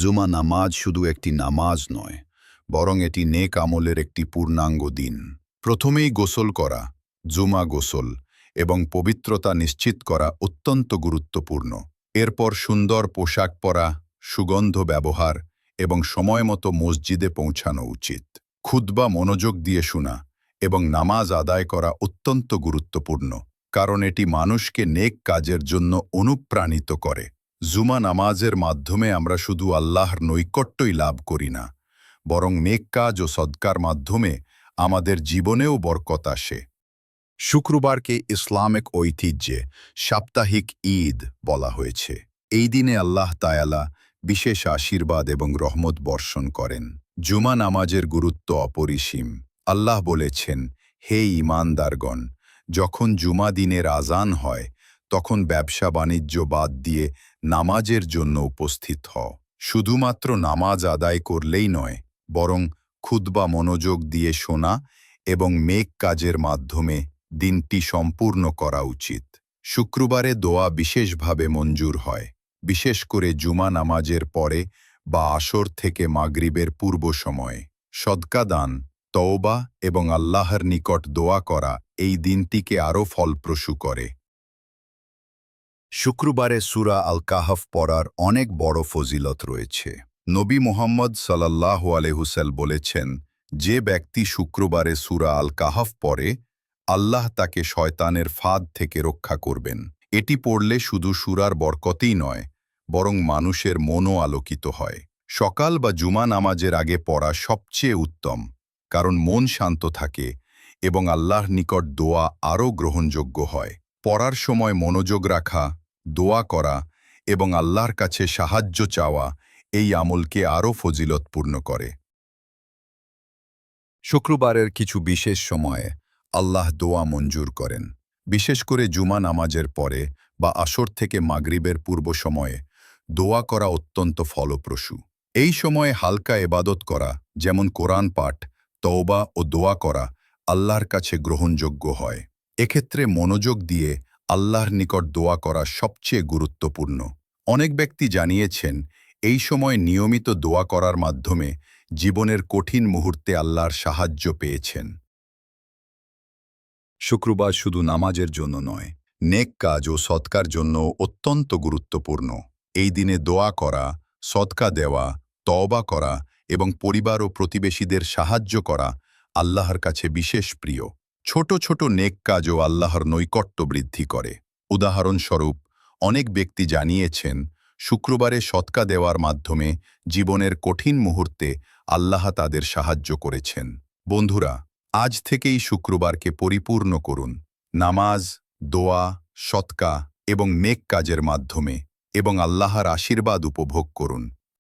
জুমা নামাজ শুধু একটি নামাজ নয়, বরং এটি নেক আমলের একটি পূর্ণাঙ্গ দিন। প্রথমেই গোসল করা, জুমা গোসল, এবং পবিত্রতা নিশ্চিত করা অত্যন্ত গুরুত্বপূর্ণ। এরপর সুন্দর পোশাক পরা, সুগন্ধ ব্যবহার, এবং সময়মতো মসজিদে পৌঁছানো উচিত। খুদ্বা মনোযোগ দিয়ে শোনা, এবং নামাজ আদায় করা অত্যন্ত গুরুত্বপূর্ণ, কারণ এটি মানুষকে নেক কাজের জন্য অনুপ্রাণিত করে। জুমা নামাজের মাধ্যমে আমরা শুধু আল্লাহর নৈকট্যই লাভ করি না, বরং নেক কাজ ও সদকার মাধ্যমে আমাদের জীবনেও বরকত আসে। শুক্রবারকে ইসলামিক ঐতিহ্যে সাপ্তাহিক ঈদ বলা হয়েছে। এই দিনে আল্লাহ তায়ালা বিশেষ আশীর্বাদ এবং রহমত বর্ষণ করেন। জুমা নামাজের গুরুত্ব অপরিসীম। আল্লাহ বলেছেন, হে ইমানদারগণ যখন জুমা দিনের আজান হয়, তখন ব্যবসা বাণিজ্য বাদ দিয়ে নামাজের জন্য উপস্থিত হও শুধুমাত্র নামাজ আদায় করলেই নয়, বরং খুদবা মনোযোগ দিয়ে শোনা এবং মেঘ কাজের মাধ্যমে দিনটি সম্পূর্ণ করা উচিত। শুক্রবারে দোয়া বিশেষভাবে মঞ্জুর হয়, বিশেষ করে জুমা নামাজের পরে বা আসর থেকে মাগরিবের পূর্ব সময়ে। সদকা দান, তওবা এবং আল্লাহর নিকট দোয়া করা এই দিনটিকে আরও ফলপ্রসূ করে। শুক্রবারে সুরা আল কাহাফ পড়ার অনেক বড় ফজিলত রয়েছে। নবী মোহাম্মদ সাল্লাহ আলহুসাল বলেছেন, যে ব্যক্তি শুক্রবারে সুরা আল কাহাফ পড়ে, আল্লাহ তাকে শয়তানের ফাঁদ থেকে রক্ষা করবেন। এটি পড়লে শুধু সুরার বরকতেই নয়, বরং মানুষের মনও আলোকিত হয়। সকাল বা জুমা নামাজের আগে পড়া সবচেয়ে উত্তম, কারণ মন শান্ত থাকে এবং আল্লাহর নিকট দোয়া আরও গ্রহণযোগ্য হয়। পড়ার সময় মনোযোগ রাখা, দোয়া করা এবং আল্লাহর কাছে সাহায্য চাওয়া এই আমলকে আরও ফজিলতপূর্ণ করে। শুক্রবারের কিছু বিশেষ সময়ে আল্লাহ দোয়া মঞ্জুর করেন। বিশেষ করে জুমা নামাজের পরে বা আসর থেকে মাগরিবের পূর্ব সময়ে দোয়া করা অত্যন্ত ফলপ্রসূ। এই সময়ে হালকা এবাদত করা, যেমন কোরআন পাঠ, তওবা ও দোয়া করা আল্লাহর কাছে গ্রহণযোগ্য হয়। এক্ষেত্রে মনোযোগ দিয়ে আল্লাহর নিকট দোয়া করা সবচেয়ে গুরুত্বপূর্ণ। অনেক ব্যক্তি জানিয়েছেন, এই সময় নিয়মিত দোয়া করার মাধ্যমে জীবনের কঠিন মুহূর্তে আল্লাহর সাহায্য পেয়েছেন। শুক্রবার শুধু নামাজের জন্য নয়, নেক কাজ ও সৎকার জন্য অত্যন্ত গুরুত্বপূর্ণ। এই দিনে দোয়া করা, সৎকা দেওয়া, তওবা করা এবং পরিবার ও প্রতিবেশীদের সাহায্য করা আল্লাহর কাছে বিশেষ প্রিয়। ছোট ছোট নেক কাজও আল্লাহর নৈকট্য বৃদ্ধি করে। উদাহরণস্বরূপ, অনেক ব্যক্তি জানিয়েছেন, শুক্রবারে সৎকা দেওয়ার মাধ্যমে জীবনের কঠিন মুহূর্তে আল্লাহ তাদের সাহায্য করেছেন। বন্ধুরা, আজ থেকেই শুক্রবারকে পরিপূর্ণ করুন। নামাজ, দোয়া, সৎকা এবং নেক কাজের মাধ্যমে এবং আল্লাহর আশীর্বাদ উপভোগ করুন।